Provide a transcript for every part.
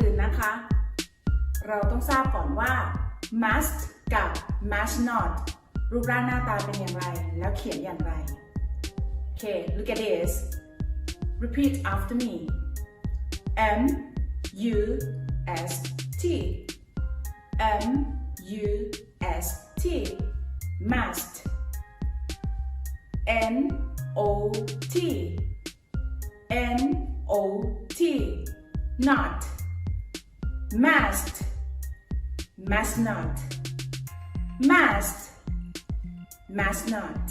อื่นนะคะ เราต้องทราบก่อนว่า must กับ must not รูปร่างหน้าตาเป็นอย่างไร แล้วเขียนอย่างไร โอเค look at this repeat after me M U S T M U S T must N O T N O T not must must not must must not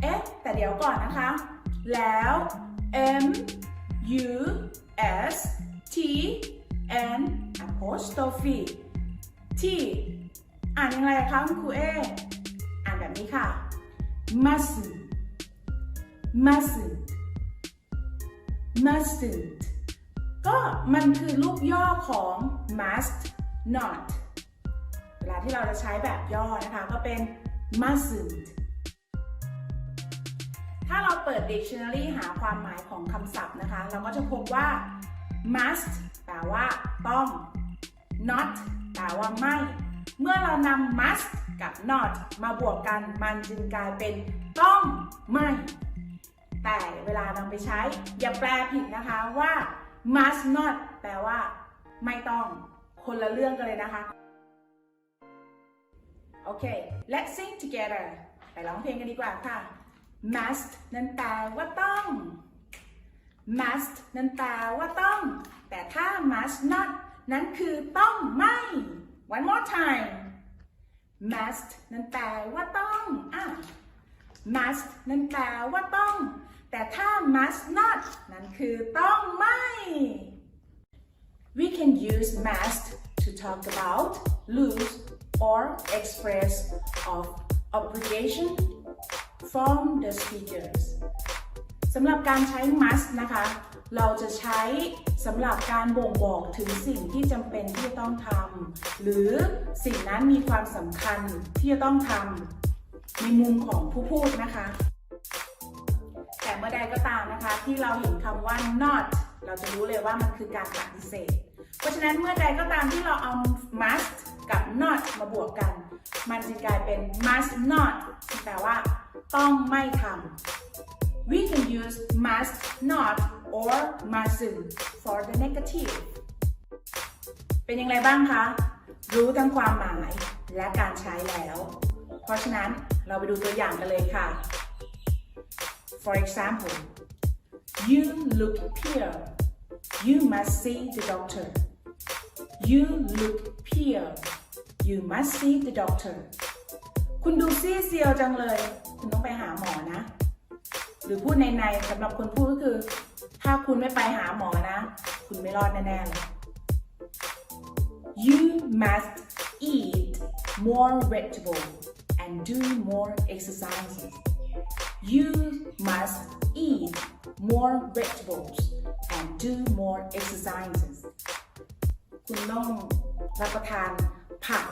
เอ๊ะ แต่เดี๋ยวก่อนนะคะ แล้ว M U S T N apostrophe T อ่านยังไงคะคุณครูเอ อ่านแบบนี้ค่ะ mustn't mustn't mustn't ก็มันคือรูปย่อของ must not เวลาที่เราจะใช้แบบย่อนะคะ ก็เป็น mustn't ถ้าเราเปิด dictionary หาความหมายของคำศัพท์นะคะ เราก็จะพบว่า must แปลว่าต้อง not แปลว่าไม่ เมื่อเรานำ must กับ not มาบวกกันมันจึงกลายเป็นต้องไม่ แต่เวลานำไปใช้อย่าแปลผิดนะคะว่า must not แปลว่า ไม่ต้อง คนละเรื่องกันเลยนะคะ โอเค let's sing together ไปร้องเพลงกันดีกว่าค่ะ must นั้นแปลว่าต้อง must นั้นแปลว่าต้อง แต่ถ้า must not นั้นคือต้องไม่ one more time must นั้นแปลว่าต้องอะ must นั้นแปลว่าต้อง แต่ถ้า must not นั้นคือต้องไม่ we can use must to talk about lose or express of obligation from the speakers สำหรับการใช้ must นะคะ เราจะใช้สำหรับการบ่งบอกถึงสิ่งที่จำเป็นที่จะต้องทำหรือสิ่งนั้นมีความสำคัญที่จะต้องทำในมุมของผู้พูดนะคะ เมื่อใดก็ตามนะคะ ที่เราเห็นคำว่า not เราจะรู้เลยว่ามันคือการปฏิเสธ เพราะฉะนั้นเมื่อใดก็ตามที่เราเอา must กับ not มาบวกกัน มันจะกลายเป็น must not แปลว่า ต้องไม่ทำ We can use must not or mustn't for the negative เป็นยังไงบ้างคะ รู้ทั้งความหมายและการใช้แล้ว เพราะฉะนั้นเราไปดูตัวอย่างกันเลยค่ะ For example you look pale you must see the doctor you look pale you must see the doctor คุณดูซีเซียวจังเลย คุณต้องไปหาหมอนะ หรือพูดในในสำหรับคนพูดก็คือ ถ้าคุณไม่ไปหาหมอนะ คุณไม่รอดแน่ๆเลย You must eat more vegetable and do more exercises. You must eat more vegetables and do more exercises. คุณต้องรับประทานผัก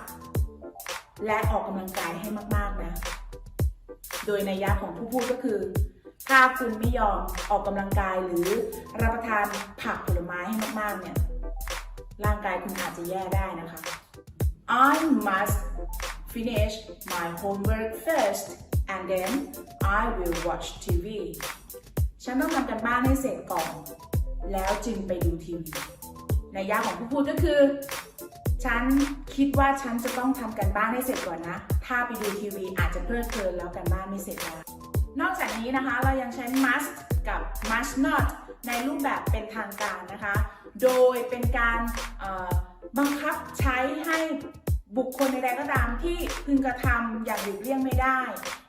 และออกกำลังกายให้มาก ๆ นะ โดยในยะของผู้พูดก็คือ ถ้าคุณไม่ยอมออกกำลังกายหรือรับประทานผักผลไม้ให้มาก ๆ เนี่ย ร่างกายคุณอาจจะแย่ได้นะคะ I must finish my homework first and then I will watch TV ฉันต้องทำกันบ้านให้เสร็จก่อน แล้วจึงไปดูทีวีในยะของผู้พูดก็คือ ฉันคิดว่าฉันจะต้องทำกันบ้านให้เสร็จก่อนนะ ถ้าไปดูทีวีอาจจะเพลิดเพลินแล้วกันบ้านไม่เสร็จแล้วนอกจากนี้นะคะเรายังใช้ must กับ must not ในรูปแบบเป็นทางการนะคะ โดยเป็นการบังคับใช้ให้ บุคคลใดๆก็ตามที่พึงกระทำอย่างหลีกเลี่ยงไม่ได้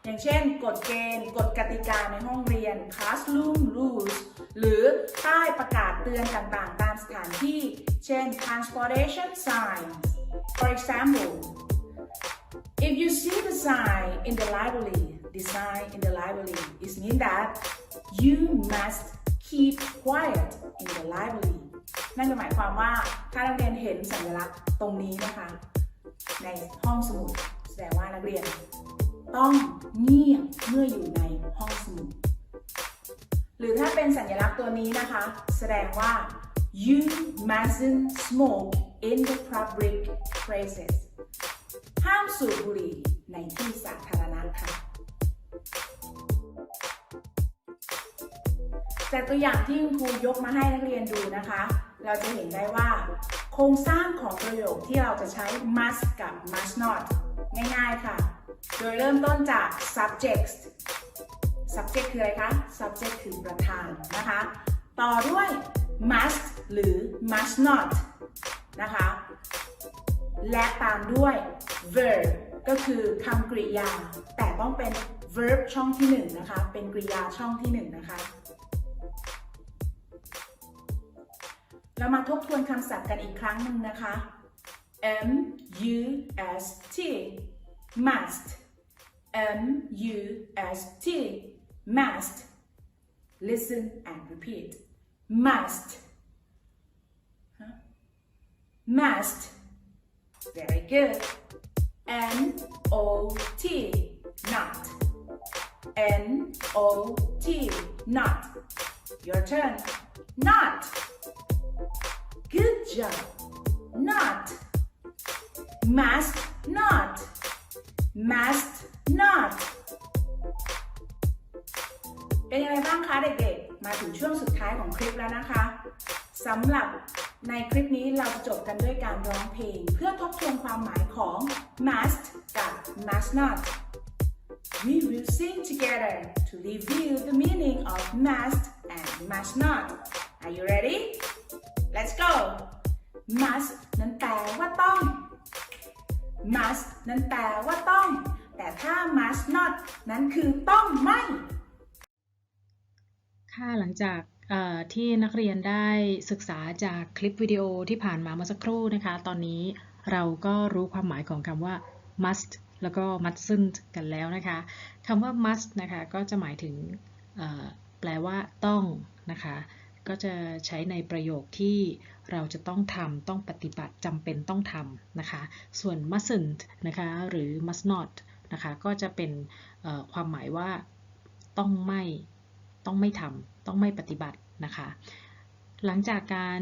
อย่างเช่น กฎเกณฑ์ กฎกติกาในห้องเรียน classroom rules หรือป้ายประกาศเตือนต่างๆ ตามสถานที่ เช่น transportation signs for example If you see the sign in the library, the sign in the library is mean that you must keep quiet in the library นั่นหมายความว่าถ้านักเรียนเห็นสัญลักษณ์ตรงนี้นะคะ ในห้องสมุด แสดงว่านักเรียน ต้องเงียบเมื่ออยู่ในห้องสมุด หรือถ้าเป็นสัญลักษณ์ตัวนี้นะคะ แสดงว่า you mustn't smoke in the public places ห้ามสูบบุหรี่ในที่สาธารณะค่ะจากตัวอย่างที่คุณครูยกมาให้นักเรียนดูนะคะ เราจะเห็นได้ว่า ครงสร้างของประโยคที่เราจะใช้ must กับ must not ง่ายๆค่ะ โดยเริ่มต้นจาก subject subject คืออะไรคะ subject คือประธานนะคะ ต่อด้วย must หรือ must not นะคะ และตามด้วย verb ก็คือคำกริยา แต่ต้องเป็น verb ช่องที่หนึ่งนะคะ เป็นกริยาช่องที่หนึ่งนะคะ เรามาทบทวนคำศัพท์กันอีกครั้งหนึ่งนะคะ M U S T must M U S T must listen and repeat must Huh? must very good N O T not N O T not your turn not Good job. Not. Must not. Must not. เป็นยังไงบ้างคะเด็กๆ มาถึงช่วงสุดท้ายของคลิปแล้วนะคะสำหรับในคลิปนี้เราจะจบกันด้วยการร้องเพลง เพื่อทบทวนความหมายของ must กับ must not We will sing together to review the meaning of must and must not. Are you ready? Let's go must นั้นแปลว่าต้อง must นั้นแปลว่าต้อง แต่ถ้า must not นั้นคือต้องไม่ ค่ะหลังจากที่นักเรียนได้ศึกษาจากคลิปวิดีโอที่ผ่านมาเมื่อสักครู่นะคะ ตอนนี้เราก็รู้ความหมายของคำว่า must แล้วก็ mustn't กันแล้วนะคะคำว่า must นะคะก็จะหมายถึงแปลว่าต้องนะคะ ก็จะใช้ในประโยคที่เราจะต้องทำต้องปฏิบัติจำเป็นต้องทำนะคะ ส่วน mustn't นะคะหรือ must not นะคะก็จะเป็นความหมายว่าต้องไม่ต้องไม่ทำต้องไม่ปฏิบัตินะคะ หลังจากการ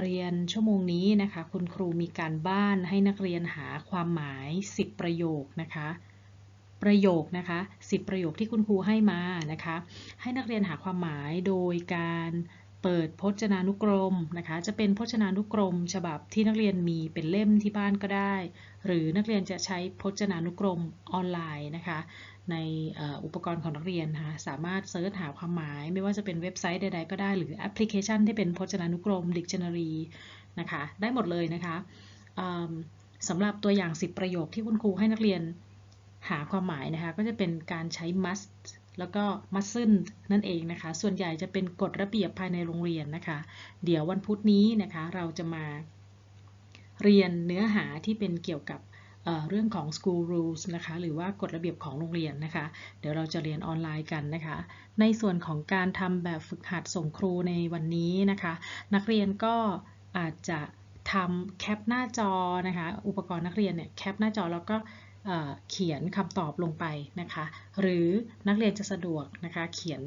เรียนชั่วโมงนี้นะคะ คุณครูมีการบ้านให้นักเรียนหาความหมาย 10 ประโยคนะคะประโยคนะคะ10 ประโยคที่คุณครูให้มานะคะ ให้นักเรียนหาความหมายโดยการ เปิดพจนานุกรมนะคะ จะเป็นพจนานุกรม ฉบับที่นักเรียนมีเป็นเล่มที่บ้านก็ได้ หรือนักเรียนจะใช้พจนานุกรมออนไลน์นะคะ ในอุปกรณ์ของนักเรียนนะคะสามารถเซิร์ชหาความหมาย ไม่ว่าจะเป็นเว็บไซต์ใด ๆ ก็ได้ หรือแอปพลิเคชันที่เป็นพจนานุกรม Dictionary นะคะ ได้หมดเลยนะคะสำหรับตัวอย่าง 10 ประโยคที่คุณครูให้นักเรียนหาความหมายนะคะ ก็จะเป็นการใช้ must แล้วก็ mustn't นั่นเองนะคะ ส่วนใหญ่จะเป็นกฎระเบียบภายในโรงเรียนนะคะ เดี๋ยววันพุธนี้นะคะเราจะมาเรียนเนื้อหาที่เป็นเกี่ยวกับเเรื่องของ school rules นะคะ หรือว่ากฎระเบียบของโรงเรียนนะคะ เดี๋ยวเราจะเรียนออนไลน์กันนะคะ ในส่วนของการทำแบบฝึกหัดส่งครูในวันนี้นะคะ นักเรียนก็อาจจะทำแคปหน้าจอนะคะ อุปกรณ์นักเรียนเนี่ยแคปหน้าจอแล้วก็ เขียนคำตอบลงไปนะคะ หรือนักเรียนจะสะดวกนะคะ เขียน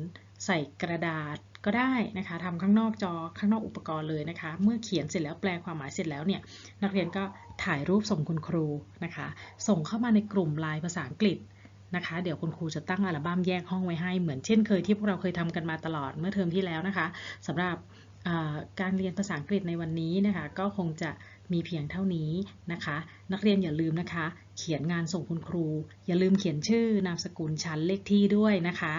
ใส่กระดาษก็ได้นะคะทำข้างนอกจอข้างนอกอุปกรณ์เลยนะคะ เมื่อเขียนเสร็จแล้วแปลความหมายเสร็จแล้วเนี่ยนักเรียนก็ถ่ายรูปส่งคุณครูนะคะ ส่งเข้ามาในกลุ่มไลน์ภาษาอังกฤษนะคะ เดี๋ยวคุณครูจะตั้งอัลบั้มแยกห้องไว้ให้เหมือนเช่นเคยที่พวกเราเคยทำกันมาตลอดเมื่อเทอมที่แล้วนะคะสำหรับการเรียนภาษาอังกฤษในวันนี้นะคะ ก็คงจะ มีเพียงเท่านี้นะคะ นักเรียนอย่าลืมนะคะ เขียนงานส่งคุณครู อย่าลืมเขียนชื่อนามสกุลชั้นเลขที่ด้วยนะคะ